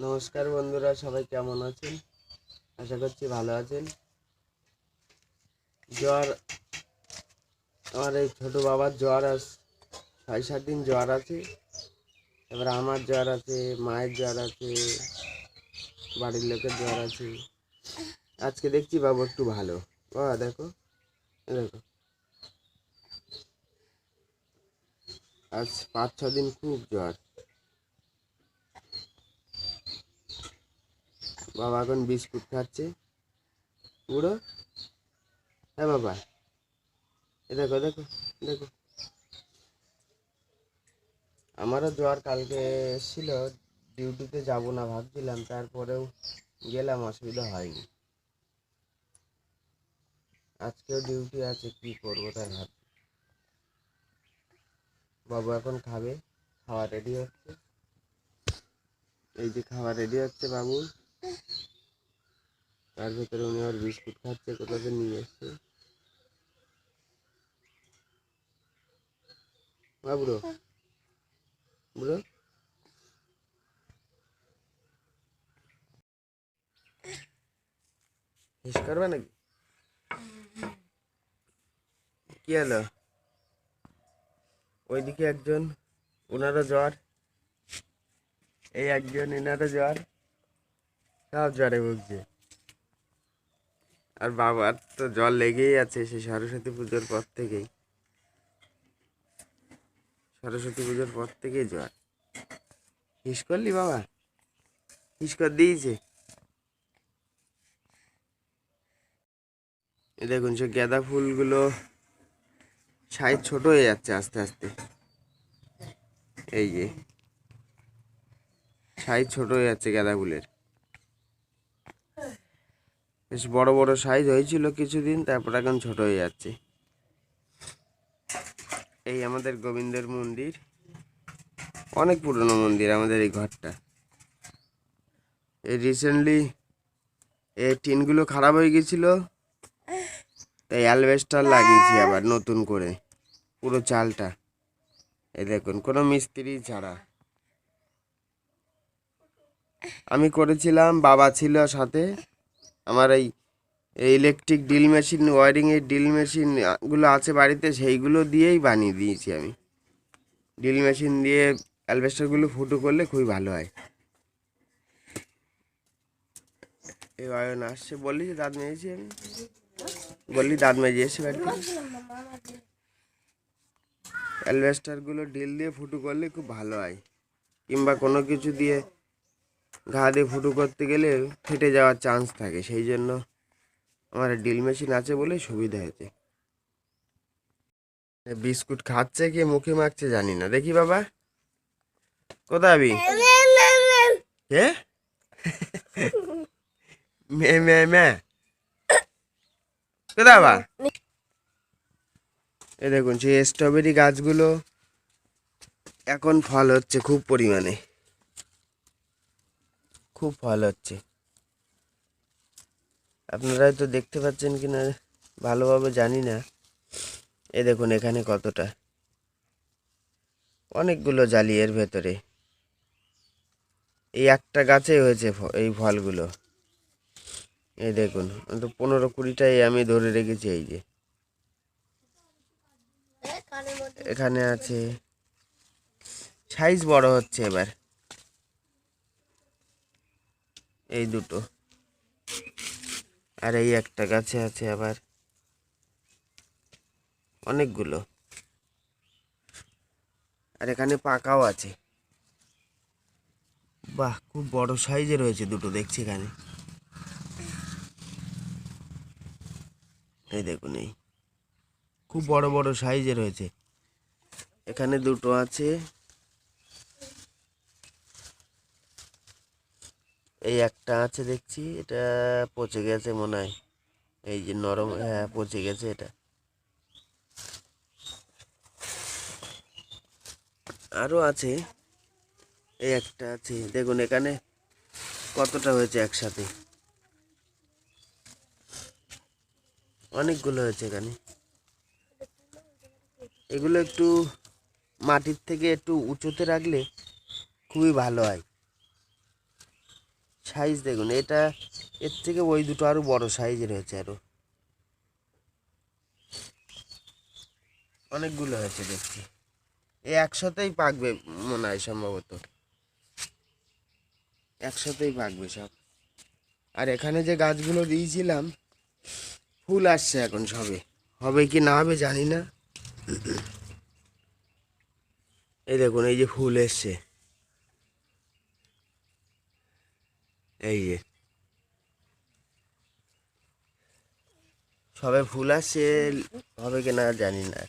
নমস্কার বন্ধুরা, সবাই কেমন আছেন? আশা করছি ভালো আছেন। জ্বর, আমার এই ছোটো বাবার জ্বর আস ছয় সাত দিন জ্বর আছে। এবার আমার জ্বর আছে, মায়ের জ্বর আছে, বাড়ির লোকের জ্বর আছে। আজকে দেখছি বাবু একটু ভালো। বাবা, দেখো দেখো। আজ পাঁচ ছ দিন খুব জ্বর। বাবা এখন বিস্কুট খাচ্ছে। বুড়ো? হ্যাঁ বাবা। এ দেখো দেখো দেখো। আমারও জ্বর কালকে এসেছিল, ডিউটিতে যাব না ভাবছিলাম, তারপরেও গেলাম, অসুবিধা হয়নি। আজকেও ডিউটি আছে, কি করব তাই ভাব বাবু এখন খাবে, খাওয়া রেডি হচ্ছে। এই যে খাওয়া রেডি হচ্ছে বাবু তার ভেতরে উনি আবার বিস্কুট খাচ্ছে থেকে নিয়ে এসছে বুড়ো। বুড়ো? হিস করবে নাকি? কি হলো? ওইদিকে একজন ওনারও জ্বর। এই একজন এনারও জ্বর। সব জ্বরে ভুগছে। আর বাবার তো জল লেগেই আছে, সেই সরস্বতী পুজোর পর থেকেই। সরস্বতী পুজোর পর থেকেই জ্বর হিস করলি বাবা? হিস কর, দিয়েছে। দেখুন সে গাঁদা ফুলগুলো সাইজ ছোট হয়ে যাচ্ছে আস্তে আস্তে। এই যে সাইজ ছোট হয়ে যাচ্ছে গাঁদা ফুলের। বেশ বড় বড় সাইজ হয়েছিল কিছুদিন, তারপর এখন ছোট হয়ে যাচ্ছে। এই আমাদের গোবিন্দের মন্দির। অনেক পুরনো মন্দির আমাদের এই ঘরটা। এই রিসেন্টলি এই টিনগুলো খারাপ হয়ে গেছিল, তাই অ্যালবেস্টার লাগিয়েছি আবার নতুন করে, পুরো চালটা। এই দেখুন, কোনো মিস্ত্রি ছাড়া। আমি করেছিলাম, বাবা ছিল সাথে। আমার এই ইলেকট্রিক ড্রিল মেশিন ওয়ারিংয়ের ড্রিল মেশিনগুলো আছে বাড়িতে, সেইগুলো দিয়েই বানিয়ে দিয়েছি আমি। ড্রিল মেশিন দিয়ে অ্যালবেস্টারগুলো ফুটো করলে খুবই ভালো হয়। এই অয়ন আসছে, বললি যে দাঁত মেজেছি আমি। বললি দাঁত মেজে এসে বাড়িতে অ্যালবেস্টারগুলো ড্রিল দিয়ে ফুটো করলে খুব ভালো হয়। কিংবা কোনো কিছু দিয়ে ঘা দিয়ে ফুটো করতে গেলে ফেটে যাওয়ার চান্স থাকে। সেই জন্য আমার ড্রিল মেশিন আছে বলে সুবিধা হয়েছে। বিস্কুট খাচ্ছে কি, মুখে মাখছে জানি না। দেখি বাবা। কোথাবি কে? মে এ দেখুন, সেই স্ট্রবেরি গাছগুলো এখন ফল হচ্ছে খুব পরিমাণে। খুব ফল হচ্ছে। আপনারা হয়তো দেখতে পাচ্ছেন কিনা, ভালোভাবে জানি না। এ দেখুন এখানে কতটা। অনেকগুলো জালি এর ভেতরে। এই একটা গাছেই হয়েছে এই ফলগুলো। এই দেখুন, তো পনেরো কুড়িটাই আমি ধরে রেখেছি এই যে। এখানে আছে। সাইজ বড় হচ্ছে এবার। এই দুটো। আর এই একটা গাছে আছে আবার অনেকগুলো। আর এখানে পাকাও আছে। বাহ, খুব বড় সাইজে রয়েছে দুটো, দেখছি এখানে। এই দেখুন এই। খুব বড় বড় সাইজে রয়েছে। এখানে দুটো আছে। এই একটা আছে দেখছি, এটা পচে গেছে মনে হয়। এই যে নরম হ্যাঁ পচে গেছে এটা। আরও আছে, এই একটা আছে। দেখুন এখানে কতটা হয়েছে একসাথে। অনেকগুলো হয়েছে এখানে। এগুলো একটু মাটির থেকে একটু উঁচুতে রাখলে খুবই ভালো হয়। সাইজ দেখুন, এটা এর থেকে ওই দুটো আরও বড় সাইজের হয়েছে আরও। অনেকগুলো হয়েছে দেখছি। এই একসাথেই পাকবে মনে হয় সম্ভবত। একসাথেই পাকবে সব। আর এখানে যে গাছগুলো দিয়েছিলাম, ফুল আসছে এখন সবে। হবে কি না হবে জানি না। এই দেখুন, এই যে ফুল এসছে। এই সবে ফুল আসছে হবে কি না জানি না।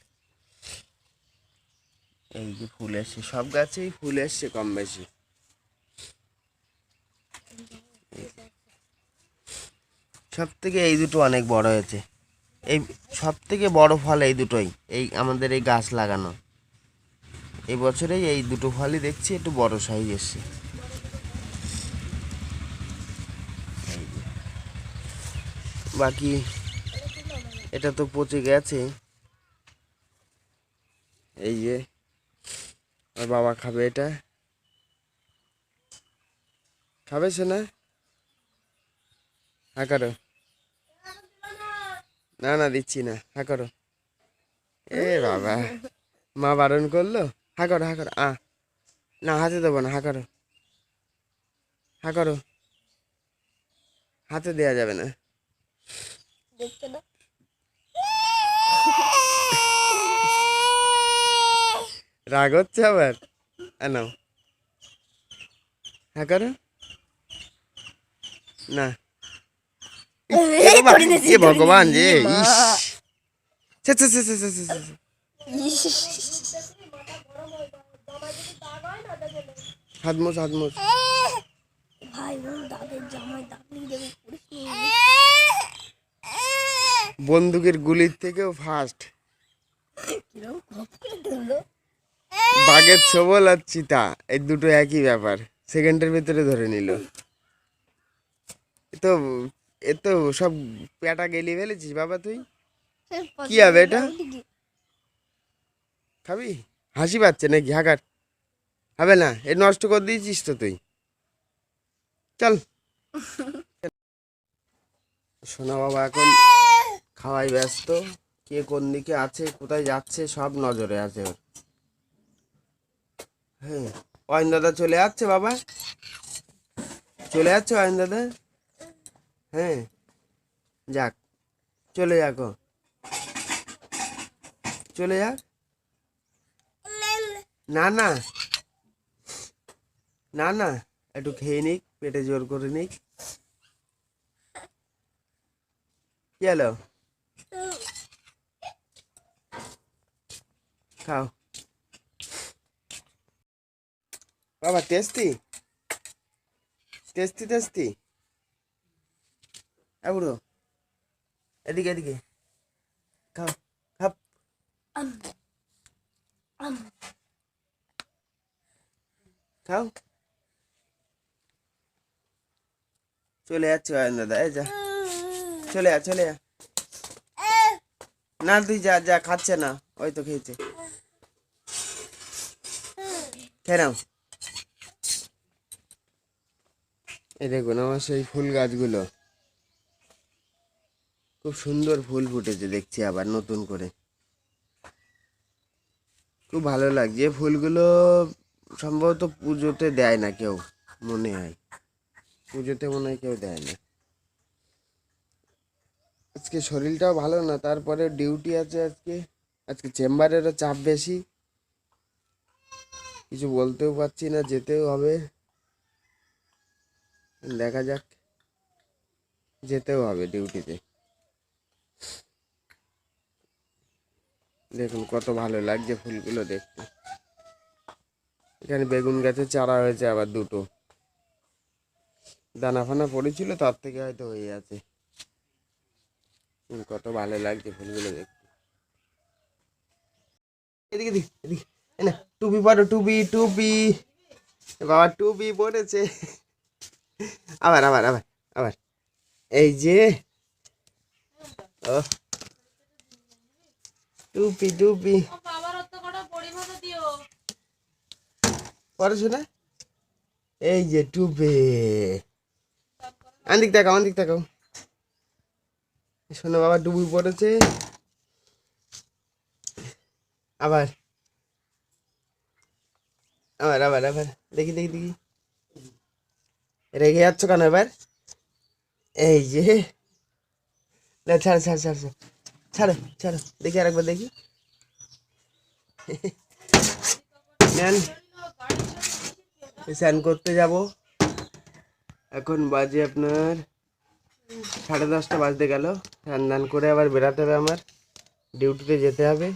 এই যে ফুল এসছে সব গাছেই ফুল এসছে কম বেশি। সব থেকে এই দুটো অনেক বড় হয়েছে। এই সব থেকে বড় ফল এই দুটোই, এই আমাদের এই গাছ লাগানো। এই বছরেই এই দুটো ফলই দেখছি, একটু বড় সাইজ এসছে এই যে। বাকি, এটা তো পচে গেছে। এই যে আর বাবা খাবে এটা। খাবে সে না? হ্যাঁ করো। না না, দিচ্ছি না। হ্যাঁ করো। এ বাবা, মা বারণ করল? হ্যাঁ করো হ্যাঁ করো। আ, না, হাতে দেবো না। হ্যাঁ করো। হ্যাঁ করো। হাতে দেওয়া যাবে না। দেখতে না। রাগ হচ্ছে আবার? নাও। হ্যাঁ করো। না। ভগবান ছে। হাত মোছ হাত মোছ। ভাই দাদের জামাই দেবে নিয়ে বন্দুকের গুলির থেকেও ফাস্ট বাঘের ছবল আর চিতা এই দুটো একই ব্যাপার। সেকেন্ডের ভিতরে ধরে নিল। তো এ তো সব পেটা গেলি ফেলেছিস বাবা তুই? কি হবে এটা? খাবি? হাসি পাচ্ছে নাকি? হাকার হবে না এ নষ্ট করে দিয়েছিস তো তুই। চল। শোনা বাবা এখন খাওয়াই ব্যস্ত। কে কোন দিকে আছে, কোথায় যাচ্ছে, সব নজরে আছে ওর। হ্যাঁ অয়ন দাদা চলে যাচ্ছে বাবা। চলে যাচ্ছে অয়ন দাদা? হ্যাঁ যাক, চলে যাক। চলে যাক না না। না না, একটু খেয়ে নিক, পেটে জোর করে নিক। কি হলো খাও বাবা টেস্টি টেস্টি টেস্টি এগুলো এদিকে এদিকে খাও খাপ খাও চলে যাচ্ছে অয়ন দাদা এই যা চলে যা চলে যা না তুই যা যা খাচ্ছে না ওই তো খেয়েছে এই দেখুন, আমার সেই ফুল গাছগুলো। খুব সুন্দর ফুল ফুটেছে, দেখছি আবার নতুন করে। খুব ভালো লাগছে। ফুলগুলো সম্ভবত পুজোতে দেয় না কেউ, মনে হয়। পুজোতে মনে হয় কেউ দেয় না। আজকে শরীরটাও ভালো না, তারপরে ডিউটি আছে আজকে। আজকে চেম্বারেরও চাপ বেশি। কিছু বলতেও পারছি না, যেতেও হবে। দেখা যাক, যেতেও হবে ডিউটিতে দেখুন কত ভালো লাগছে ফুলগুলো দেখতে। এখানে বেগুন গাছের চারা হয়েছে আবার দুটো। দানা ফানা পড়েছিল, তার থেকে হয়তো হয়ে আছে। কত ভালো লাগছে ফুলগুলো দেখতে। এদিকে এদিকে এদিকে। না টুপি পরো টুপি টুপি বাবা টুপি পরেছে আবার আবার আবার আবার। এই যে ও। টুপি টুপি পড়াশোনা? এই যে টুপি আন্দিক দেখাও আন্দিক দেখাও। শোনো বাবা ডুবু পড়েছে আবার। আবার আবার আবার দেখি দেখি দেখি রেগে যাচ্ছ কেন এবার এই যে না ছাড়ো ছাড়ো ছাড়ো ছাড়ো। ছাড়ো ছাড়ো দেখি আরেকবার দেখি নেন স্নান করতে যাব এখন বাজে আপনার সাড়ে দশটা বাজতে গেল স্নান দান করে আবার বেরাতে হবে আমার ডিউটিতে যেতে হবে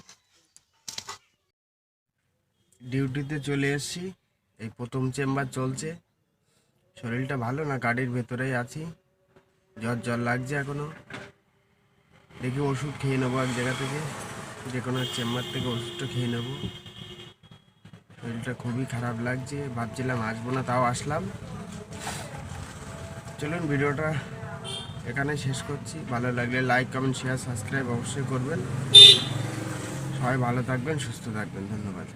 ডিউটিতে চলে এসেছি। এই প্রথম চেম্বার চলছে। শরীরটা ভালো না, গাড়ির ভেতরেই আছি। জ্বর জ্বর লাগছে এখনও। দেখি ওষুধ খেয়ে নেব এক জায়গা থেকে। যে কোনো চেম্বার থেকে ওষুধটা খেয়ে নেব। শরীরটা খুবই খারাপ লাগছে। ভাবছিলাম আসব না, তাও আসলাম। চলুন ভিডিওটা এখানে শেষ করছি। ভালো লাগলে লাইক, কমেন্ট, শেয়ার, সাবস্ক্রাইব অবশ্যই করবেন। সবাই ভালো থাকবেন, সুস্থ থাকবেন। ধন্যবাদ।